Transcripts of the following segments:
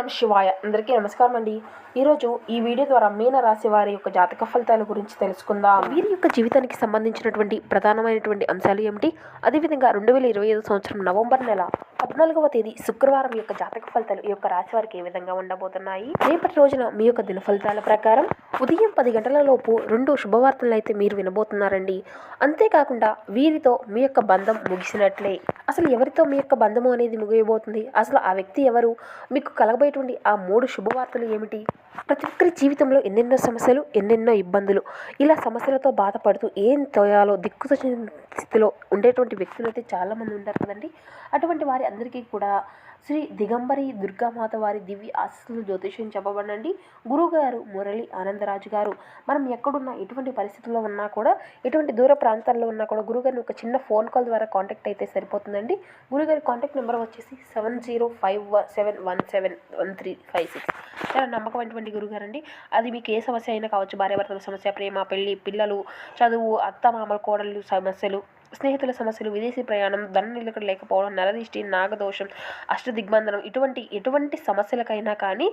నమ శివాయ. అందరికీ నమస్కారం అండి. ఈరోజు ఈ వీడియో ద్వారా మీన రాశి వారి యొక్క జాతక ఫలితాల గురించి తెలుసుకుందాం. వీరి యొక్క జీవితానికి సంబంధించినటువంటి ప్రధానమైనటువంటి అంశాలు ఏమిటి? అదేవిధంగా రెండు వేల ఇరవై ఐదు సంవత్సరం నవంబర్ నెల పద్నాలుగవ తేదీ శుక్రవారం యొక్క జాతక ఫలితాలు ఈ యొక్క రాశి వారికి ఏ విధంగా ఉండబోతున్నాయి? రేపటి రోజున మీ యొక్క దిన ఫలితాల ప్రకారం ఉదయం పది గంటల లోపు రెండు శుభవార్తలు అయితే మీరు వినబోతున్నారండి. అంతేకాకుండా వీరితో మీ యొక్క బంధం ముగిసినట్లే. అసలు ఎవరితో మీ యొక్క బంధము అనేది ముగియబోతుంది? అసలు ఆ వ్యక్తి ఎవరు? మీకు కలగబోయేటువంటి ఆ మూడు శుభవార్తలు ఏమిటి? ప్రతి ఒక్కరి జీవితంలో ఎన్నెన్నో సమస్యలు ఎన్నెన్నో ఇబ్బందులు. ఇలా సమస్యలతో బాధపడుతూ ఏం తోయాలో దిక్కుతోచిన స్థితిలో ఉండేటువంటి వ్యక్తులు అయితే చాలామంది ఉంటారు కదండి. అటువంటి వారి అందరికీ కూడా శ్రీ దిగంబరి దుర్గామాత వారి దివ్య ఆశస్సులు జ్యోతిష్యం చెప్పబడండి గురుగారు మురళి ఆనందరాజు గారు మనం ఎక్కడున్నా ఎటువంటి పరిస్థితుల్లో ఉన్నా కూడా ఎటువంటి దూర ప్రాంతాల్లో ఉన్నా కూడా గురుగారిని ఒక చిన్న ఫోన్ కాల్ ద్వారా కాంటాక్ట్ అయితే సరిపోతుందండి. గురుగారి కాంటాక్ట్ నెంబర్ వచ్చేసి seven zero five seven one seven one three five six. చాలా నమ్మకమైనటువంటి గురుగారు అండి అది మీకు ఏ సమస్య అయినా కావచ్చు భార్యాభర్తల సమస్య ప్రేమ పెళ్ళి పిల్లలు చదువు అత్త మామల కోడళ్ళు సమస్యలు స్నేహితుల సమస్యలు విదేశీ ప్రయాణం ధన నిలకడ లేకపోవడం నరదిష్టి నాగదోషం అష్టదిగ్బంధనం ఇటువంటి ఎటువంటి సమస్యలకైనా కానీ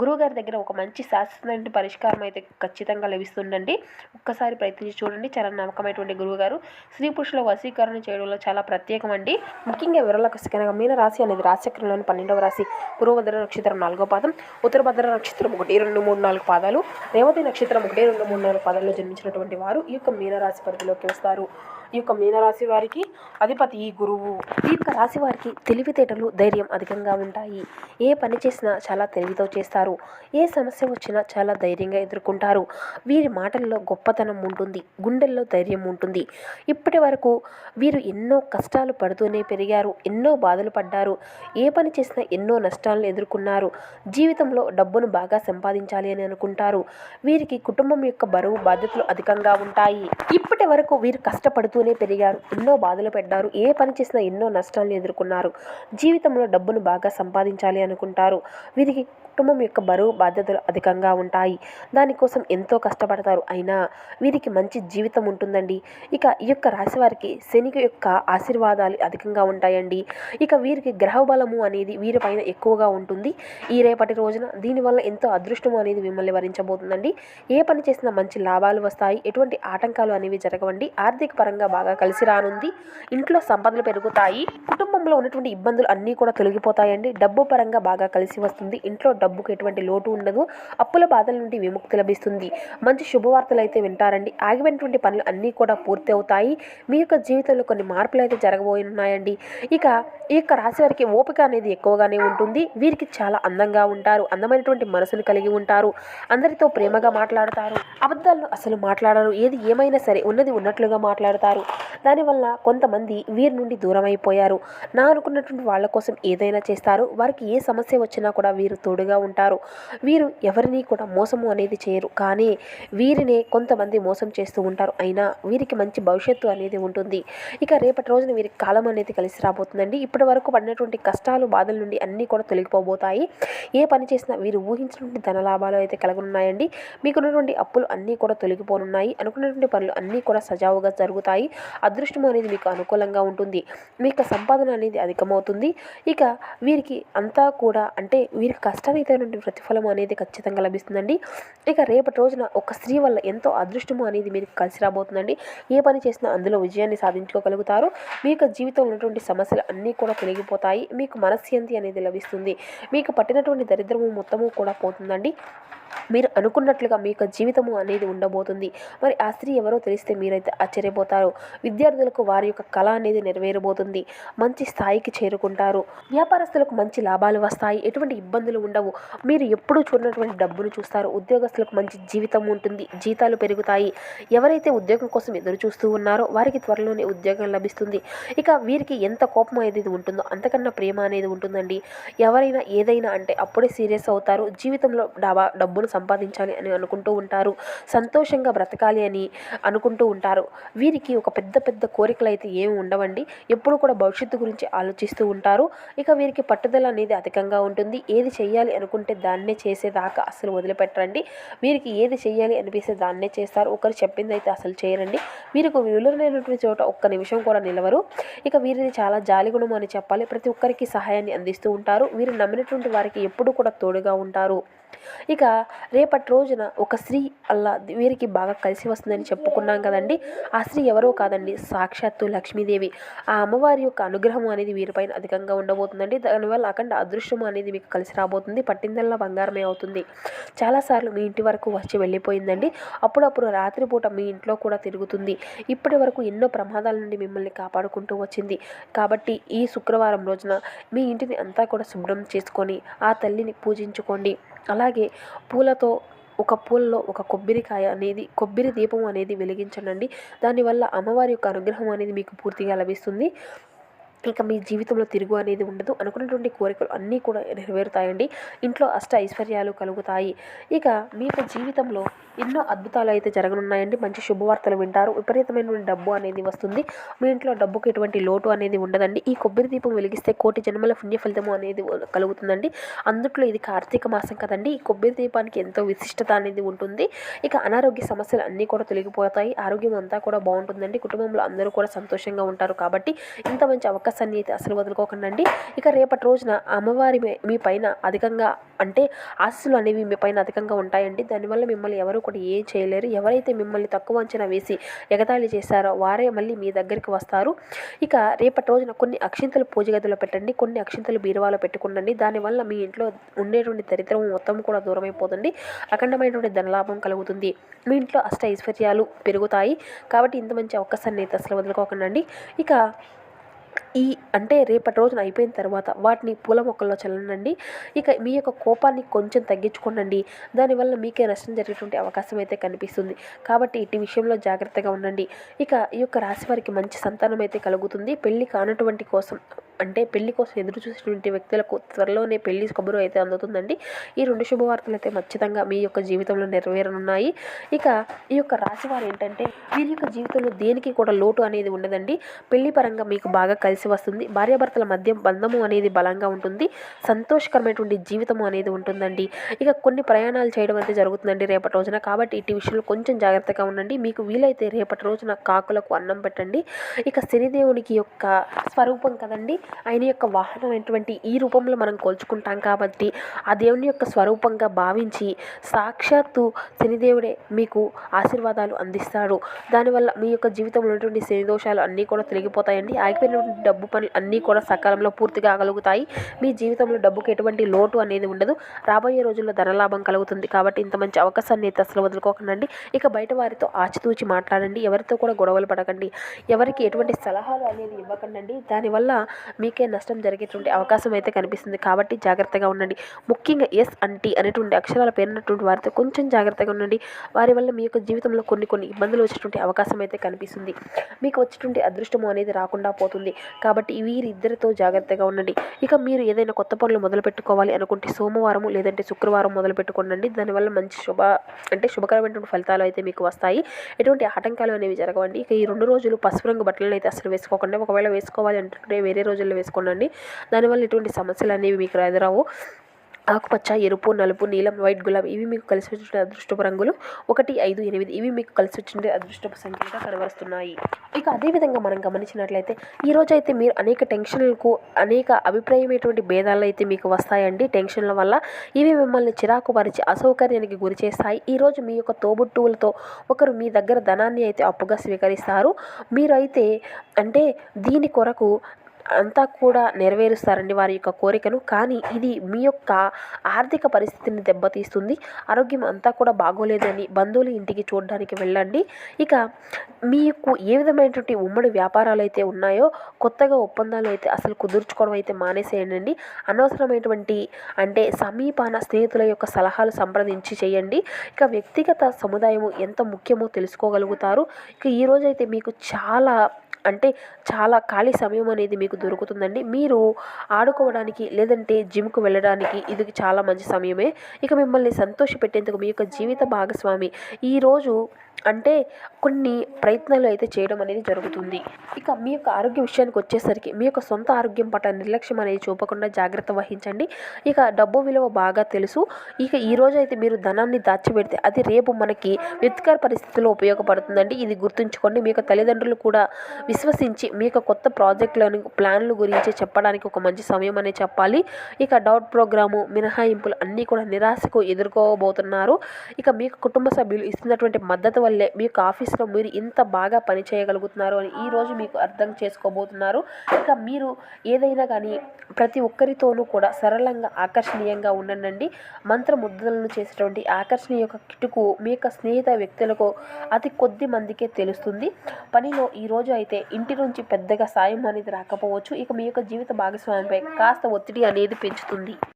గురువుగారి దగ్గర ఒక మంచి శాశ్వతమైన పరిష్కారం అయితే ఖచ్చితంగా లభిస్తుందండి. ఒక్కసారి ప్రయత్నించి చూడండి. చాలా నమ్మకమైనటువంటి గురువుగారు స్త్రీ పురుషుల వశీకరణ చేయడంలో చాలా ప్రత్యేకం అండి ముఖ్యంగా విరళ కసికనగా మీనరాశి అనేది రాశిచక్రంలోని పన్నెండవ రాశి. పూర్వభద్ర నక్షత్రం నాలుగో పాదం. ఉత్తరభద్ర నక్షత్రం ఒకటి రెండు మూడు నాలుగు పాదాలు. రేవతి నక్షత్రం ఒకటి రెండు మూడు నాలుగు పాదాల్లో జన్మించినటువంటి వారు ఈ యొక్క మీనరాశి పరిధిలోకి వస్తారు. ఈ యొక్క మీనరాశి వారికి అధిపతి ఈ గురువు. ఈ యొక్క రాశి వారికి తెలివితేటలు ధైర్యం అధికంగా ఉంటాయి. ఏ పని చేసినా చాలా తెలివితో చేస్తారు. ఏ సమస్య వచ్చినా చాలా ధైర్యంగా ఎదుర్కొంటారు. వీరి మాటల్లో గొప్పతనం ఉంటుంది గుండెల్లో ధైర్యం ఉంటుంది. ఇప్పటి వరకు వీరు ఎన్నో కష్టాలు పడుతూనే పెరిగారు ఎన్నో బాధలు పడ్డారు. ఏ పని చేసినా ఎన్నో నష్టాలను ఎదుర్కొన్నారు. జీవితంలో డబ్బును బాగా సంపాదించాలి అని అనుకుంటారు. వీరికి కుటుంబం యొక్క బరువు బాధ్యతలు అధికంగా ఉంటాయి. ఇప్పటి వరకు వీరు కష్టపడుతూనే పెరిగారు. ఎన్నో బాధలు పడ్డారు. ఏ పని చేసినా ఎన్నో నష్టాలను ఎదుర్కొన్నారు. జీవితంలో డబ్బును బాగా సంపాదించాలి అనుకుంటారు. వీరికి కుటుంబం యొక్క బరువు బాధ్యతలు అధికంగా ఉంటాయి. దానికోసం ఎంతో కష్టపడతారు. అయినా వీరికి మంచి జీవితం ఉంటుందండి. ఇక ఈ యొక్క రాశి వారికి శని యొక్క ఆశీర్వాదాలు అధికంగా ఉంటాయండి. ఇక వీరికి గ్రహ బలము అనేది వీరిపైన ఎక్కువగా ఉంటుంది. ఈ రేపటి రోజున దీనివల్ల ఎంతో అదృష్టం అనేది మిమ్మల్ని వరించబోతుందండి. ఏ పని చేసినా మంచి లాభాలు వస్తాయి. ఎటువంటి ఆటంకాలు అనేవి జరగవండి. ఆర్థిక పరంగా బాగా కలిసి రానుంది. ఇంట్లో సంపదలు పెరుగుతాయి. కుటుంబంలో ఉన్నటువంటి ఇబ్బందులు అన్నీ కూడా తొలగిపోతాయండి. డబ్బు పరంగా బాగా కలిసి వస్తుంది. ఇంట్లో డబ్బుకు ఎటువంటి లోటు ఉండదు. అప్పుల బాధల నుండి విముక్తి లభిస్తుంది. మంచి శుభవార్తలు అయితే వింటారండి. ఆగిపోయినటువంటి పనులు అన్నీ కూడా పూర్తి అవుతాయి. మీ యొక్క జీవితంలో కొన్ని మార్పులు అయితే జరగబోయి ఉన్నాయండి ఇక ఈ యొక్క రాశి వారికి ఓపిక అనేది ఎక్కువగానే ఉంటుంది. వీరికి చాలా అందంగా ఉంటారు. అందమైనటువంటి మనసును కలిగి ఉంటారు. అందరితో ప్రేమగా మాట్లాడతారు. అబద్ధాలను అసలు మాట్లాడరు. ఏది ఏమైనా సరే ఉన్నది ఉన్నట్లుగా మాట్లాడతారు. దానివల్ల కొంతమంది వీరి నుండి దూరం అయిపోయారు నా అనుకున్నటువంటి వాళ్ళ కోసం ఏదైనా చేస్తారు. వారికి ఏ సమస్య వచ్చినా కూడా వీరు తోడుగా ఉంటారు. వీరు ఎవరిని కూడా మోసము అనేది చేయరు. కానీ వీరినే కొంతమంది మోసం చేస్తూ ఉంటారు. అయినా వీరికి మంచి భవిష్యత్తు అనేది ఉంటుంది. ఇక రేపటి రోజున వీరికి కాలం అనేది కలిసి రాబోతుందండి. ఇప్పటి వరకు పడినటువంటి కష్టాలు బాధల నుండి అన్నీ కూడా తొలగిపోబోతాయి. ఏ పని చేసినా వీరు ఊహించినటువంటి ధన లాభాలు అయితే కలగనున్నాయండి. మీకున్నటువంటి అప్పులు అన్నీ కూడా తొలగిపోనున్నాయి. అనుకున్నటువంటి పనులు అన్నీ కూడా సజావుగా జరుగుతాయి. అదృష్టం అనేది మీకు అనుకూలంగా ఉంటుంది. మీ యొక్క సంపాదన అనేది అధికమవుతుంది. ఇక వీరికి అంతా కూడా అంటే వీరికి కష్టానికి తగినటువంటి ప్రతిఫలం అనేది ఖచ్చితంగా లభిస్తుందండి. ఇక రేపటి రోజున ఒక స్త్రీ వల్ల ఎంతో అదృష్టము అనేది మీకు కలిసి రాబోతుందండి. ఏ పని చేసినా అందులో విజయాన్ని సాధించుకోగలుగుతారు. మీ యొక్క జీవితంలో ఉన్నటువంటి సమస్యలు అన్నీ కూడా తొలగిపోతాయి. మీకు మనశ్శాంతి అనేది లభిస్తుంది. మీకు పట్టినటువంటి దరిద్రము మొత్తము కూడా పోతుందండి. మీరు అనుకున్నట్లుగా మీ యొక్క జీవితము అనేది ఉండబోతుంది. మరి ఆ స్త్రీ ఎవరో తెలిస్తే మీరైతే ఆశ్చర్యపోతారు. విద్యార్థులకు వారి యొక్క కళ అనేది నెరవేరబోతుంది. మంచి స్థాయికి చేరుకుంటారు. వ్యాపారస్తులకు మంచి లాభాలు వస్తాయి. ఎటువంటి ఇబ్బందులు ఉండవు. మీరు ఎప్పుడూ చూడనటువంటి డబ్బును చూస్తారు. ఉద్యోగస్తులకు మంచి జీవితం ఉంటుంది. జీతాలు పెరుగుతాయి. ఎవరైతే ఉద్యోగం కోసం ఎదురు చూస్తూ ఉన్నారో వారికి త్వరలోనే ఉద్యోగం లభిస్తుంది. ఇక వీరికి ఎంత కోపం అనేది ఉంటుందో అంతకన్నా ప్రేమ అనేది ఉంటుందండి. ఎవరైనా ఏదైనా అంటే అప్పుడే సీరియస్ అవుతారు. జీవితంలో డబ్బును సంపాదించాలి అని అనుకుంటూ ఉంటారు. సంతోషంగా బ్రతకాలి అని అనుకుంటూ ఉంటారు. వీరికి ఒక పెద్ద పెద్ద కోరికలు అయితే ఏమి ఉండవండి. ఎప్పుడు కూడా భవిష్యత్తు గురించి ఆలోచిస్తూ ఉంటారు. ఇక వీరికి పట్టుదల అనేది అధికంగా ఉంటుంది. ఏది చేయాలి అనుకుంటే దాన్నే చేసేదాకా అసలు వదిలిపెట్టరండి. వీరికి ఏది చేయాలి అనిపిస్తే దాన్నే చేస్తారు. ఒకరు చెప్పింది అయితే అసలు చేయరండి. వీరికి విలువలేనటువంటి చోట ఒక్క నిమిషం కూడా నిలవరు. ఇక వీరిది చాలా జాలిగుణం అని చెప్పాలి. ప్రతి ఒక్కరికి సహాయాన్ని అందిస్తూ ఉంటారు. వీరు నమ్మినటువంటి వారికి ఎప్పుడు కూడా తోడుగా ఉంటారు. ఇక రేపటి రోజున ఒక స్త్రీ అలా వీరికి బాగా కలిసి వస్తుందని చెప్పుకున్నాం కదండి. ఆ స్త్రీ ఎవరో కాదండి సాక్షాత్తు లక్ష్మీదేవి. ఆ అమ్మవారి యొక్క అనుగ్రహం అనేది వీరిపైన అధికంగా ఉండబోతుందండి. దానివల్ల అఖండ అదృష్టం అనేది మీకు కలిసి రాబోతుంది పట్టిందల్లా బంగారమే అవుతుంది. చాలాసార్లు మీ ఇంటి వరకు వచ్చి వెళ్ళిపోయిందండి. అప్పుడప్పుడు రాత్రిపూట మీ ఇంట్లో కూడా తిరుగుతుంది. ఇప్పటి వరకు ఎన్నో ప్రమాదాల నుండి మిమ్మల్ని కాపాడుకుంటూ వచ్చింది. కాబట్టి ఈ శుక్రవారం రోజున మీ ఇంటిని అంతా కూడా శుభ్రం చేసుకొని ఆ తల్లిని పూజించుకోండి. అలాగే పూలతో ఒక పూలలో ఒక కొబ్బరికాయ అనేది కొబ్బరి దీపం అనేది వెలిగించండి దానివల్ల అమ్మవారి యొక్క అనుగ్రహం అనేది మీకు పూర్తిగా లభిస్తుంది. ఇక మీ జీవితంలో తిరుగు అనేది ఉండదు. అనుకున్నటువంటి కోరికలు అన్నీ కూడా నెరవేరుతాయండి. ఇంట్లో అష్ట ఐశ్వర్యాలు కలుగుతాయి. ఇక మీ యొక్క జీవితంలో ఎన్నో అద్భుతాలు అయితే జరగనున్నాయండి. మంచి శుభవార్తలు వింటారు. విపరీతమైనటువంటి డబ్బు అనేది వస్తుంది. మీ ఇంట్లో డబ్బుకి ఎటువంటి లోటు అనేది ఉండదండి. ఈ కొబ్బరి దీపం వెలిగిస్తే కోటి జన్మల పుణ్య ఫలితము అనేది కలుగుతుందండి. అందుట్లో ఇది కార్తీక మాసం కదండి. ఈ కొబ్బరి దీపానికి ఎంతో విశిష్టత అనేది ఉంటుంది. ఇక అనారోగ్య సమస్యలు అన్నీ కూడా తొలగిపోతాయి. ఆరోగ్యం అంతా కూడా బాగుంటుందండి. కుటుంబంలో అందరూ కూడా సంతోషంగా ఉంటారు కాబట్టి ఇంత మంచి అవకాశాన్ని అయితే అసలు వదులుకోకండి ఇక రేపటి రోజున అమ్మవారి మీ- పైన అధికంగా అంటే ఆశస్సులు అనేవి మీ పైన అధికంగా ఉంటాయండి. దానివల్ల మిమ్మల్ని ఎవరు కూడా ఏం చేయలేరు. ఎవరైతే మిమ్మల్ని తక్కువ అంచనా వేసి ఎగతాళి చేశారో వారే మళ్ళీ మీ దగ్గరికి వస్తారు. ఇక రేపటి రోజున కొన్ని అక్షింతలు పూజ గదిలో పెట్టండి. కొన్ని అక్షింతలు బీరువాలో పెట్టుకుండండి. దానివల్ల మీ ఇంట్లో ఉండేటువంటి దరిద్రం మొత్తం కూడా దూరమైపోతుంది. అఖండమైనటువంటి ధనలాభం కలుగుతుంది. మీ ఇంట్లో అష్ట ఐశ్వర్యాలు పెరుగుతాయి. కాబట్టి ఇంత మంచి అవకాశాన్ని అయితే అసలు వదులుకోకండి ఇక ఈ అంటే రేపటి రోజున అయిపోయిన తర్వాత వాటిని పూల మొక్కల్లో చల్లనండి. ఇక మీ యొక్క కోపాన్ని కొంచెం తగ్గించుకోనండి. దానివల్ల మీకే నష్టం జరిగేటువంటి అవకాశం అయితే కనిపిస్తుంది. కాబట్టి ఇటు విషయంలో జాగ్రత్తగా ఉండండి. ఇక ఈ యొక్క రాశి వారికి మంచి సంతానం అయితే కలుగుతుంది. పెళ్ళి కానటువంటి కోసం అంటే పెళ్ళి కోసం ఎదురు చూసినటువంటి వ్యక్తులకు త్వరలోనే పెళ్ళి కబురు అయితే అందుతుందండి. ఈ రెండు శుభవార్తలు అయితే ఖచ్చితంగా మీ యొక్క జీవితంలో నెరవేరనున్నాయి. ఇక ఈ యొక్క రాశి వారు ఏంటంటే వీరి యొక్క జీవితంలో దేనికి కూడా లోటు అనేది ఉండదండి. పెళ్ళి పరంగా మీకు బాగా కలిసి వస్తుంది. భార్యాభర్తల మధ్య బంధము అనేది బలంగా ఉంటుంది. సంతోషకరమైనటువంటి జీవితము అనేది ఉంటుందండి. ఇక కొన్ని ప్రయాణాలు చేయడం అయితే జరుగుతుందండి రేపటి రోజున. కాబట్టి ఇటు విషయంలో కొంచెం జాగ్రత్తగా ఉండండి. మీకు వీలైతే రేపటి రోజున కాకులకు అన్నం పెట్టండి. ఇక శనిదేవునికి యొక్క స్వరూపం కదండి. ఆయన యొక్క వాహనం ఎటువంటి ఈ రూపంలో మనం కోల్చుకుంటాం కాబట్టి ఆ దేవుని యొక్క స్వరూపంగా భావించి సాక్షాత్తు శనిదేవుడే మీకు ఆశీర్వాదాలు అందిస్తాడు. దానివల్ల మీ యొక్క జీవితంలో ఉన్నటువంటి శనిదోషాలు అన్నీ కూడా తొలగిపోతాయండి. ఆగిపోయినటువంటి డబ్బు పనులు అన్నీ కూడా సకాలంలో పూర్తి కాగలుగుతాయి మీ జీవితంలో డబ్బుకి ఎటువంటి లోటు అనేది ఉండదు. రాబోయే రోజుల్లో ధనలాభం కలుగుతుంది కాబట్టి ఇంత మంచి అవకాశాన్ని అయితే అసలు వదులుకోకండి ఇక బయట వారితో ఆచితూచి మాట్లాడండి. ఎవరితో కూడా గొడవలు పడకండి. ఎవరికి ఎటువంటి సలహాలు అనేది ఇవ్వకండి దానివల్ల మీకే నష్టం జరిగేటువంటి అవకాశం అయితే కనిపిస్తుంది. కాబట్టి జాగ్రత్తగా ఉండండి. ముఖ్యంగా ఎస్ అంటీ అనేటువంటి అక్షరాల పేరినటువంటి వారితో కొంచెం జాగ్రత్తగా ఉండండి. వారి వల్ల మీ యొక్క జీవితంలో కొన్ని కొన్ని ఇబ్బందులు వచ్చేటువంటి అవకాశం అయితే కనిపిస్తుంది. మీకు వచ్చేటువంటి అదృష్టము అనేది రాకుండా పోతుంది. కాబట్టి వీరిద్దరితో జాగ్రత్తగా ఉండండి. ఇక మీరు ఏదైనా కొత్త పనులు మొదలు పెట్టుకోవాలి అనుకుంటే సోమవారం లేదంటే శుక్రవారం మొదలు పెట్టుకోండి దానివల్ల మంచి శుభ అంటే శుభకరమైనటువంటి ఫలితాలు అయితే మీకు వస్తాయి. ఎటువంటి ఆటంకాలు అనేవి జరగవండి. ఇక ఈ రెండు రోజులు పసుపు రంగు బట్టలను అయితే అసలు వేసుకోకుండా ఒకవేళ వేసుకోవాలి అంటే వేరే రోజుల్లో వేసుకోండి దానివల్ల ఎటువంటి సమస్యలు అనేవి మీకు ఎదురావు ఆకుపచ్చ ఎరుపు నలుపు నీలం వైట్ గులాబీ ఇవి మీకు కలిసి వచ్చిన అదృష్టపు రంగులు. ఒకటి ఐదు ఎనిమిది ఇవి మీకు కలిసి వచ్చిన అదృష్టపు సంఖ్యలుగా కనబరుస్తున్నాయి. ఇక అదేవిధంగా మనం గమనించినట్లయితే ఈ రోజు అయితే మీరు అనేక టెన్షన్లకు అనేక అభిప్రాయమైనటువంటి భేదాలు అయితే మీకు వస్తాయండి. టెన్షన్ల వల్ల ఇవి మిమ్మల్ని చిరాకు పరిచి అసౌకర్యానికి గురి చేస్తాయి. ఈ రోజు మీ యొక్క తోబుట్టువులతో ఒకరు మీ దగ్గర ధనాన్ని అయితే అప్పుగా స్వీకరిస్తారు. మీరు అయితే అంటే దీని కొరకు అంతా కూడా నెరవేరుస్తారండి వారి యొక్క కోరికను కానీ ఇది మీ యొక్క ఆర్థిక పరిస్థితిని దెబ్బతీస్తుంది. ఆరోగ్యం అంతా కూడా బాగోలేదని బంధువుల ఇంటికి చూడడానికి వెళ్ళండి. ఇక మీకు ఏ విధమైనటువంటి ఉమ్మడి వ్యాపారాలు అయితే ఉన్నాయో కొత్తగా ఒప్పందాలు అయితే అసలు కుదుర్చుకోవడం అయితే మానేసేయండి. అనవసరమైనటువంటి అంటే సమీపాన స్నేహితుల యొక్క సలహాలు సంప్రదించి చేయండి. ఇక వ్యక్తిగత సముదాయము ఎంత ముఖ్యమో తెలుసుకోగలుగుతారు. ఇక ఈరోజైతే మీకు చాలా అంటే చాలా ఖాళీ సమయం అనేది మీకు దొరుకుతుందండి. మీరు ఆడుకోవడానికి లేదంటే జిమ్కు వెళ్ళడానికి ఇది చాలా మంచి సమయమే. ఇక మిమ్మల్ని సంతోషపెట్టేందుకు మీ యొక్క జీవిత భాగస్వామి. ఈరోజు అంటే కొన్ని ప్రయత్నాలు అయితే చేయడం అనేది జరుగుతుంది. ఇక మీ యొక్క ఆరోగ్య విషయానికి వచ్చేసరికి మీ యొక్క సొంత ఆరోగ్యం పట్ల నిర్లక్ష్యం అనేది చూపకుండా జాగ్రత్త వహించండి. ఇక డబ్బు విలువ బాగా తెలుసు. ఇక ఈ రోజు అయితే మీరు ధనాన్ని దాచిపెడితే అది రేపు మనకి విత్కర పరిస్థితుల్లో ఉపయోగపడుతుందండి. ఇది గుర్తుంచుకోండి. మీ యొక్క తల్లిదండ్రులు కూడా విశ్వసించి మీ యొక్క కొత్త ప్రాజెక్టులను ప్లాన్ల గురించి చెప్పడానికి ఒక మంచి సమయం అనే చెప్పాలి. ఇక డౌట్ ప్రోగ్రాము మినహాయింపులు అన్నీ కూడా నిరాశకు ఎదుర్కోబోతున్నారు. ఇక మీ కుటుంబ సభ్యులు ఇస్తున్నటువంటి మద్దతు వల్లే మీ యొక్క ఆఫీస్లో మీరు ఇంత బాగా పని చేయగలుగుతున్నారు అని ఈ రోజు మీకు అర్థం చేసుకోబోతున్నారు. ఇక మీరు ఏదైనా కానీ ప్రతి ఒక్కరితోనూ కూడా సరళంగా ఆకర్షణీయంగా ఉండండి మంత్రముద్రలను చేసేటువంటి ఆకర్షణీయ యొక్క కిటుకు మీ యొక్క స్నేహిత వ్యక్తులకు అతి కొద్ది మందికే తెలుస్తుంది. పనిలో ఈ రోజు అయితే ఇంటి నుంచి పెద్దగా సాయం అనేది రాకపోవచ్చు. ఇక మీ యొక్క జీవిత భాగస్వామిపై కాస్త ఒత్తిడి అనేది పెంచుతుంది.